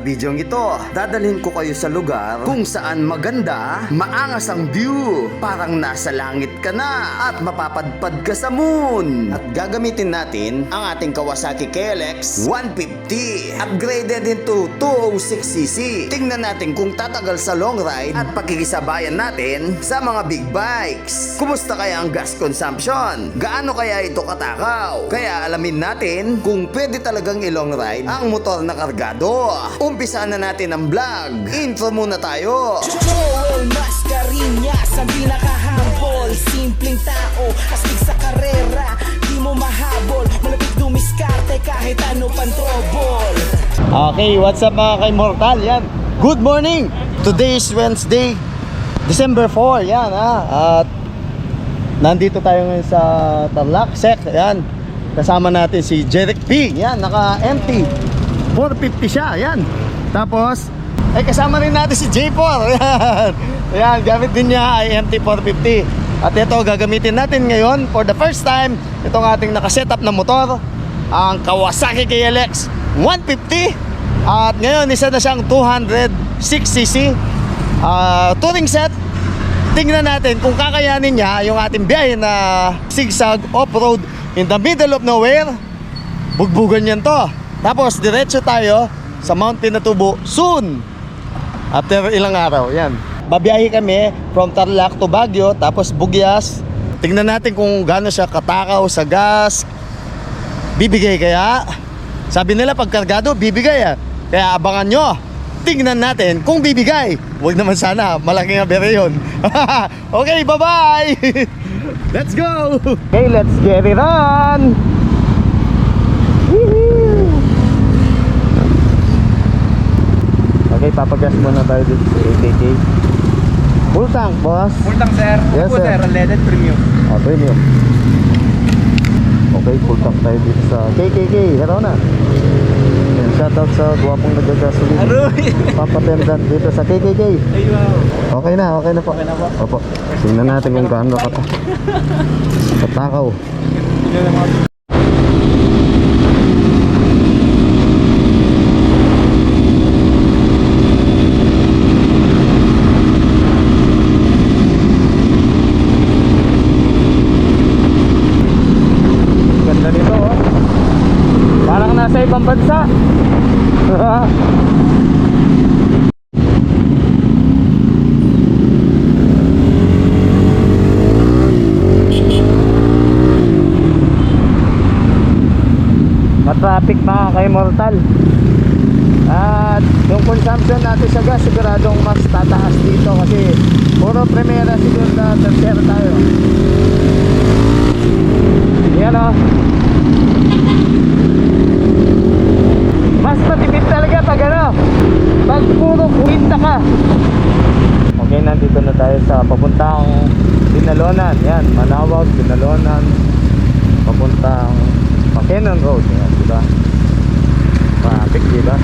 bidyong ito, dadalhin ko kayo sa lugar kung saan maganda, maangas ang view, parang nasa langit ka na at mapapadpad ka sa moon. At gagamitin natin ang ating Kawasaki KLX 150, upgraded into 206cc. Tingnan natin kung tatagal sa long ride at pakikisabayan natin sa mga big bikes. Kumusta kaya ang gas consumption? Gaano kaya ito katakaw? Kaya alamin natin kung pwede talagang ilong ride ang motor na kargado. Umpisa na natin ang vlog. Intro muna tayo. Joel Mascarinas ang pinakahambol Simpleng tao, astig sa karera Di mo mahabol, malapit dumiskarte kahit ano pang trouble Okay, what's up mga kay-mortal? Yan. Good morning! Today is Wednesday, December 4. Yan ha. At nandito tayo ngayon sa Tarlac Sec. Yan. Kasama natin si Jeric P. Yan, naka-empty. 450 siya. Yan. Tapos, ay kasama rin natin si J4. Yan. Yan, gamit din niya ay MT450. At ito, gagamitin natin ngayon for the first time itong ating nakasetup na motor ang Kawasaki KLX 150 at ngayon isa na siyang 206cc Ah, touring set tingnan natin kung kakayanin niya yung ating biyahe na zigzag off-road in the middle of nowhere bugbugan yan to tapos diretso tayo sa Mount Pinatubo soon after ilang araw yan babiyahe kami from Tarlac to Baguio tapos Bugyas tingnan natin kung gaano siya katakaw sa gas bibigay kaya? Sabi nila pag kargado, bibigay ah. Kaya abangan nyo. Tingnan natin kung bibigay. Huwag naman sana, malaking abere yun. okay, bye-bye! let's go! Okay, let's get it on! Woohoo! Okay, papagas muna tayo dito sa AKK. Full tank, boss. Full tank sir. Yes, Opo, sir. Unleaded premium. Oh, premium. Okay, full tank tayo dito sa KKK. Hello na. Yan, shoutout sa guwapong nagagasolina. Aroy! Papatendan dito sa KKK. Ay wow. Okay na, okay na po. Okay na po. Opo. Tingnan natin kung gaano ka katakaw. Ito na mga Ganda nito, oh. Parang nasa ibang bansa. Matraffic mga kay-mortal. At yung consumption natin sa gas siguradong mas tataas dito kasi puro primera, segunda, tercera tayo. Yan o. Mas matipid talaga pag ano, pag puro kuwinta ka. Okay, nandito na tayo sa papuntang Binalonan. Yan, Manawag, Binalonan. Papuntang Makinon Road. Yan, diba? Traffic, diba?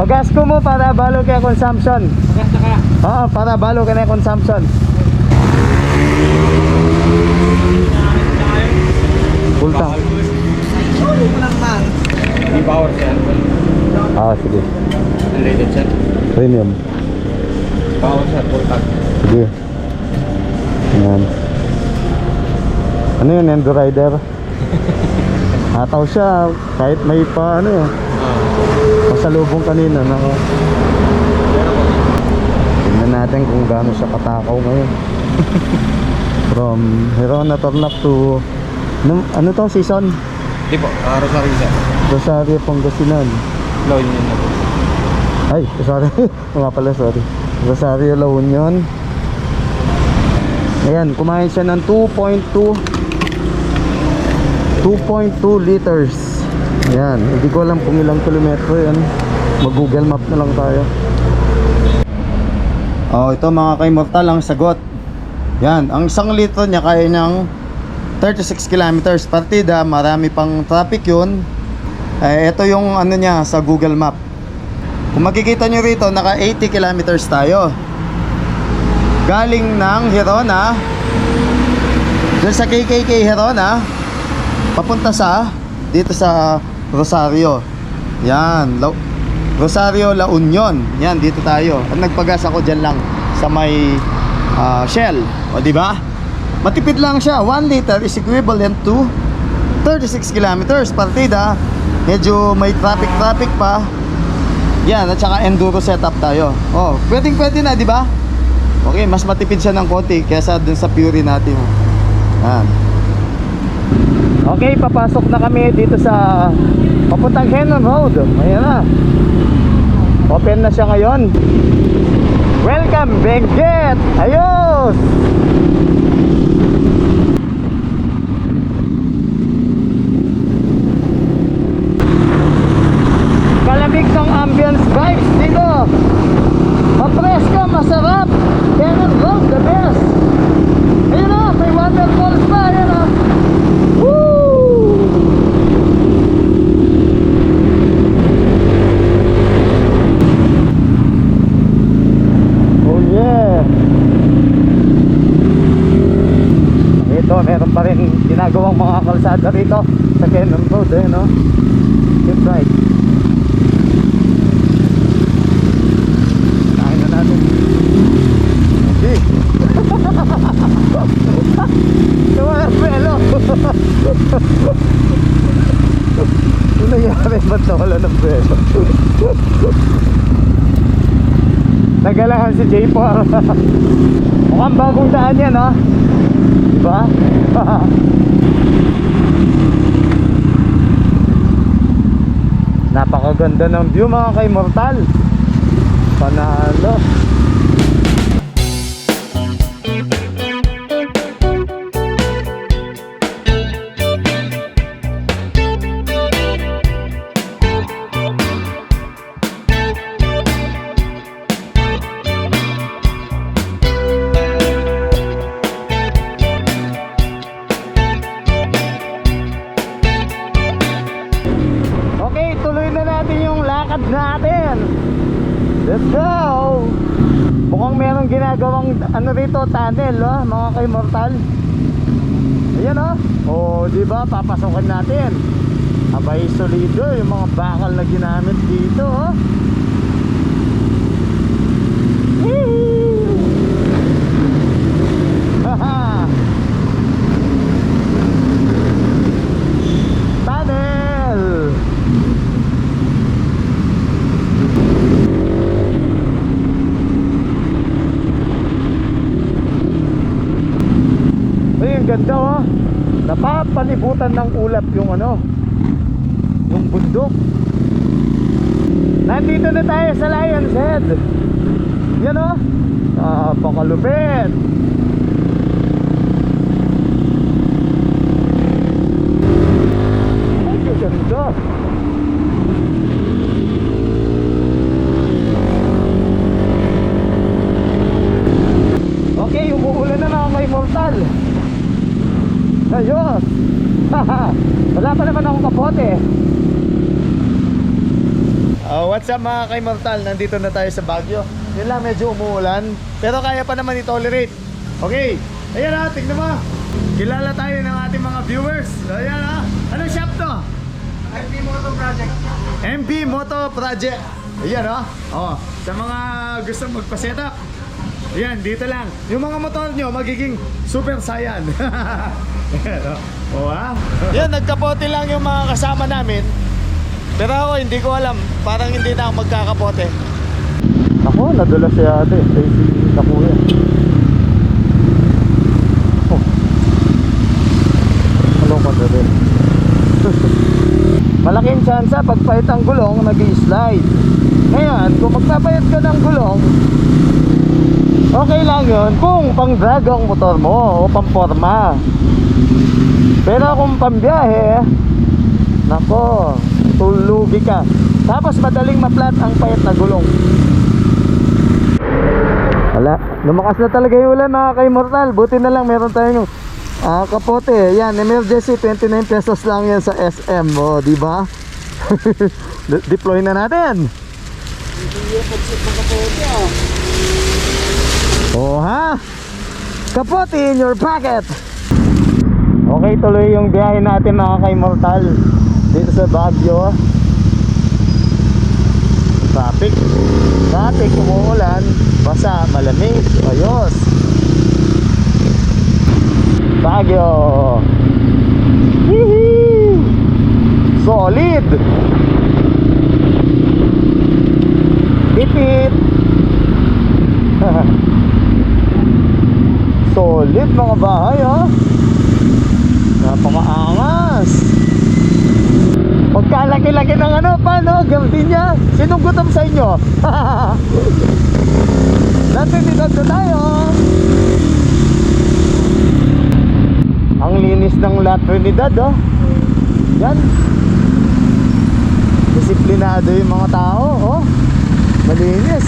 Pagasko mo para balo kaya consumption. Oo, para balo ka na consumption. Full tank. May power sir. Ah, sige. Unleaded sir. Premium. Power sir. Full tank. Sige. Ayan. Ano yun, Endo Rider? Hataw siya, kahit may pa ano yun. Pasalubong kanina, nako. Tingnan natin kung gaano siya katakaw ngayon. From Herona Tarlac to ano, ano to season? Di po. Uh, Rosario sir. Rosario Pangasinan. Low yun yun na po. Ay, sorry. Mga pala, sorry. Rosario La Union. Ayan, kumain siya ng 2.2 2.2 liters. Ayan, hindi ko alam kung ilang kilometro yan. Mag-google map na lang tayo. Oh, ito mga kay-mortal ang sagot. Yan, ang isang litro niya kaya niyang 36 kilometers partida, marami pang traffic yun. Eh, ito yung ano niya sa Google Map. Kung makikita nyo rito, naka 80 kilometers tayo. Galing ng Hirona, dyan sa KKK Hirona, papunta sa, dito sa Rosario. Yan, La- Rosario La Union. Yan, dito tayo. At nagpagas ako dyan lang sa may ah, Shell. O, di ba? Matipid lang siya. 1 liter is equivalent to 36 kilometers partida. Medyo may traffic-traffic pa. Yan, at saka enduro setup tayo. Oh, pwedeng pwede na, di ba? Okay, mas matipid siya ng konti kaysa dun sa Fury natin. Yan. Okay, papasok na kami dito sa papuntang Henon Road. Ayan na. Open na siya ngayon. Welcome, Benguet! Ayos! Kalamig ng ambience vibes dito. Mapresko, masarap. Henon Road, the best. Ayun na, may waterfalls pa. Ayun na. Woo! Oh yeah. Ito, meron pa rin ginagawang mga kalsada rito sa Cannon Road, eh, no? Keep right. Kain na natin. Okay. Nawala ang pelo. Ano nangyari? Ba't nawala ng pelo? Nagalangan si J4 Mukhang bagong daan yan ha Diba? Napakaganda ng view mga kay-mortal Panalo tunnel, oh, mga kay-mortal. Ayan oh. Oh, di ba? Papasokin natin. Abay solido yung mga bakal na ginamit dito, oh. Ang ganda oh. Napapalibutan ng ulap yung ano, yung bundok. Nandito na tayo sa Lion's Head. Yan oh. Napakalupit. Ay, ganda. Okay, umuulan na na may mortal. Ayos. Wala pa naman akong kapote. Uh, what's up mga kay Mortal? Nandito na tayo sa Baguio. Yun lang, medyo umuulan. Pero kaya pa naman i-tolerate. Okay. Ayan ha, tignan mo. Kilala tayo ng ating mga viewers. Ayan ha. Anong shop to? MP Moto Project. MP Moto Project. Ayan ha. Oh, sa mga gusto magpa-setup. Ayan, dito lang. Yung mga motor nyo, magiging super saiyan. Ayan, oh. Oh, ha? Yan, nagkapote lang yung mga kasama namin. Pero ako, hindi ko alam. Parang hindi na ako magkakapote. Ako, nadula si ate. Sa si na kuya. Oh. Malong ko rin. Malaking chance pagpahit ang gulong, nag slide Ngayon, kung magpapahit ka ng gulong, okay lang yun kung pang drag ang motor mo o pang forma. Pero kung pambiyahe, nako, tulugi ka. Tapos madaling maplat ang payat na gulong. Wala. Lumakas na talaga yung ulan mga ka-immortal. Buti na lang meron tayong ah, kapote. Yan, emergency 29 pesos lang yan sa SM. O, di ba? De- Deploy na natin. Oh ha? Kapote in your pocket. Okay, tuloy yung biyahe natin mga ka-immortal. Dito sa Baguio. Traffic. Traffic, umuulan. Basa, malamig. Ayos. Baguio. Hihi. Solid. Ipit. Solid mga bahay ha. Napakaangas. Pagkalaki-laki ng ano, paano? Gamtin niya. Sinong gutom sa inyo? Natitinod na tayo. Ang linis ng La Trinidad, oh. Yan. Disiplinado yung mga tao, oh. Malinis.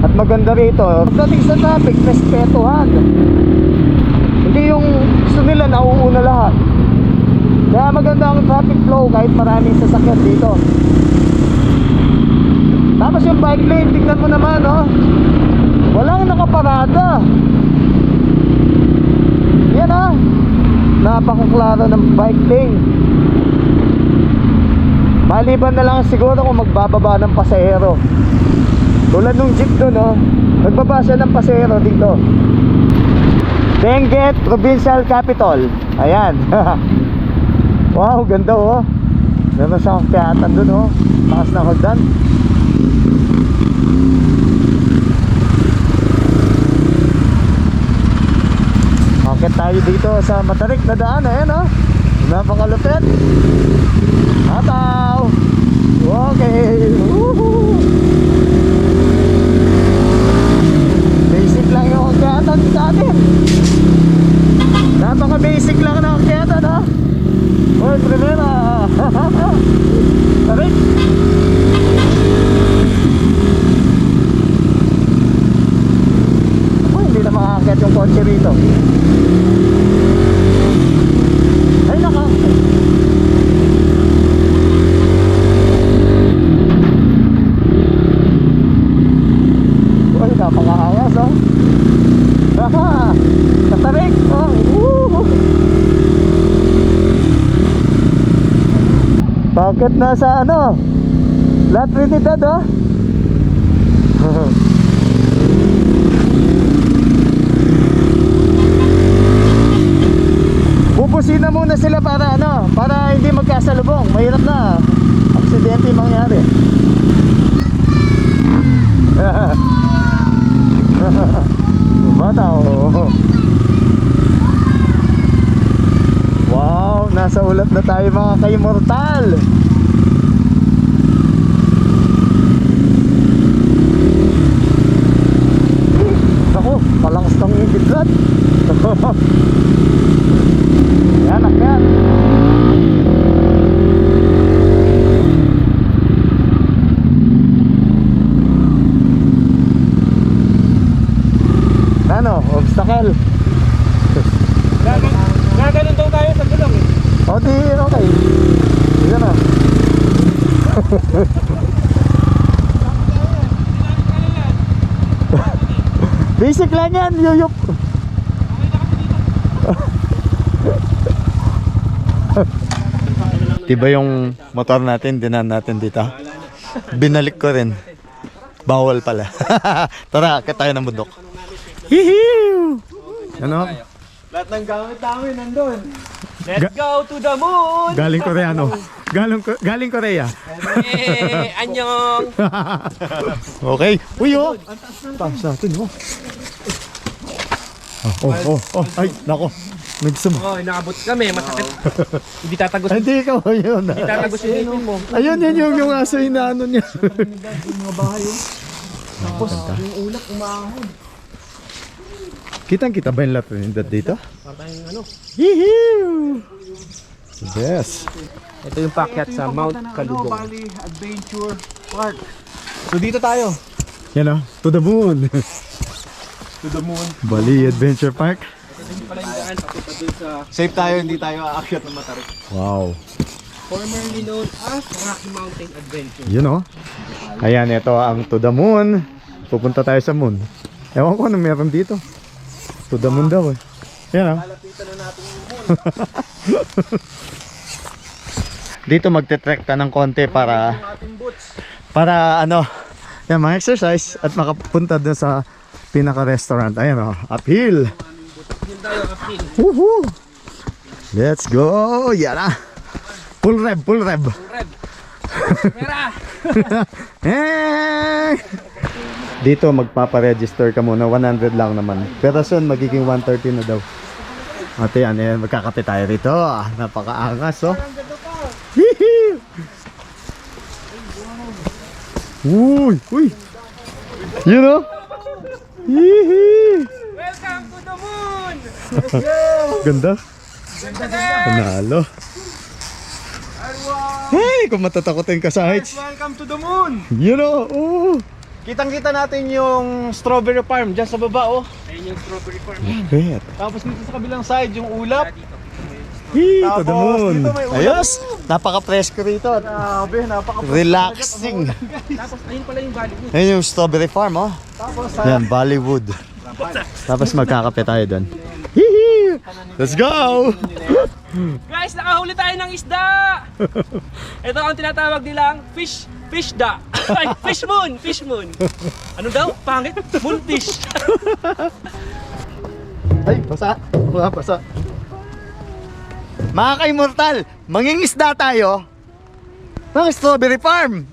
At maganda rito, pagdating sa traffic, respetuhan. Hindi yung gusto nila nauuna lahat. Kaya maganda ang traffic flow kahit maraming sasakyan dito. Tapos yung bike lane, tignan mo naman, oh. Walang nakaparada. Yan, ah. Napakaklaro ng bike lane. Maliban na lang siguro kung magbababa ng pasahero. Tulad nung jeep doon, oh. Nagbaba siya ng pasahero dito. Benguet Provincial Capital. Ayan. wow, ganda oh. Meron siyang kayatan doon oh. Taas na hagdan. Bakit tayo dito sa matarik na daan ayan oh. Napakalupit. Ataw. Okay. Woohoo. Basic lang yung akyatan sa atin. Napaka basic lang ng akyatan ha. Oy, primera. Tarik. Ako, hindi na makakakyat yung kotse rito. Ay, naka. Uy, napakaangas oh. Haha! Katarik! Oh! Woo! Bakit nasa ano? La Trinidad oh? Bubusina muna sila para ano? Para hindi magkasalubong. Mahirap na. Aksidente mangyari. Bata oh. Wow, nasa ulat na tayo mga ka-immortal. Ako, malakas kang ibiglat. Yan, akyat. Ano, obstacle. Gaganon daw tayo sa gulong eh. O di, okay. Sige na. Lang yan, yuyup. Diba yung motor natin, dinan natin dito? Binalik ko rin. Bawal pala. Tara, akit tayo ng bundok. Hihiw! Ano? Lahat ng gamit namin nandun. Let's go to the moon! Galing Koreano. Galing, galing Korea. Eh, anyong! Okay. Uy, oh. Taas natin, oh. Oh, oh, oh, oh. Ay, nako. Mo. Oh, inaabot kami, masakit. Hindi tatagos, Hindi ikaw, yun. hindi tatagos yung mo. Ayun, yun yung, yung aso yung naano niya. Tapos, yung ulap umahon. Kitang kita ba yung La Trinidad dito? Parang ano. Hihiw! Yes. Ito yung packet sa Mount Kalugong. Bali Adventure Park. So dito tayo. Yan o, to the moon. To the moon. Bali Adventure Park. Hindi pala yung daan papunta dun sa Safe tayo, hindi tayo aakyat ng matarik. Wow. formerly known as Rocky Mountain Adventure. Yun o. Ayan, ito ang to the moon. Pupunta tayo sa moon. Ewan ko ano meron dito. To the moon daw eh. Yan o. Lalapitan na natin yung moon. Dito magte-trek ka ng konti para para ano, yan mga exercise at makapunta doon sa pinaka-restaurant. Ayan o, uphill. Kapil. Woohoo! Let's go! Yan na! Full rev, full rev. Mera! Eh! Dito magpapa-register ka muna, 100 lang naman. Pero soon magiging 130 na daw. At yan, eh, magkakape tayo rito. Ah, Napakaangas, oh. Uy! Uy! Yun, oh! Welcome to the moon! Ganda. Panalo. Hey, kung matatakotin ka sa heights. Welcome to the moon! Yun, oh! oh. Kitang-kita natin yung strawberry farm dyan sa baba, oh. Ayun yung strawberry farm. Bet. Tapos dito sa kabilang side, yung ulap. Hey, to the moon. dito may ulam. Ayos! Napaka-presko rito. Grabe, napaka Relaxing. Tapos ayun pala yung niya. Ayun yung strawberry farm, oh. Tapos Yan, Bollywood. Tapos magkakape tayo doon. Hihi! Let's go! Guys, nakahuli tayo ng isda! Ito ang tinatawag nilang fish fish da. Ay, fish moon, fish moon. Ano daw? Pangit? Moonfish. Ay, basa. Mga basa. Mga ka-immortal, mangingisda tayo ng strawberry farm.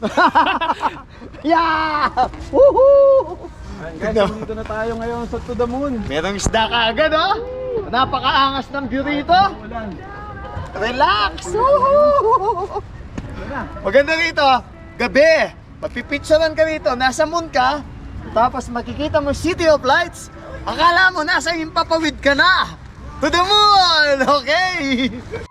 yeah! Woohoo! Guys, dito na tayo ngayon sa To The Moon. Merong isda ka agad, oh. Napakaangas ng view rito. Relax! Woohoo! Maganda rito, gabi. Magpipicturean ka rito, nasa moon ka, tapos makikita mo City of Lights. Akala mo nasa Impapawid ka na. To the moon! Okay!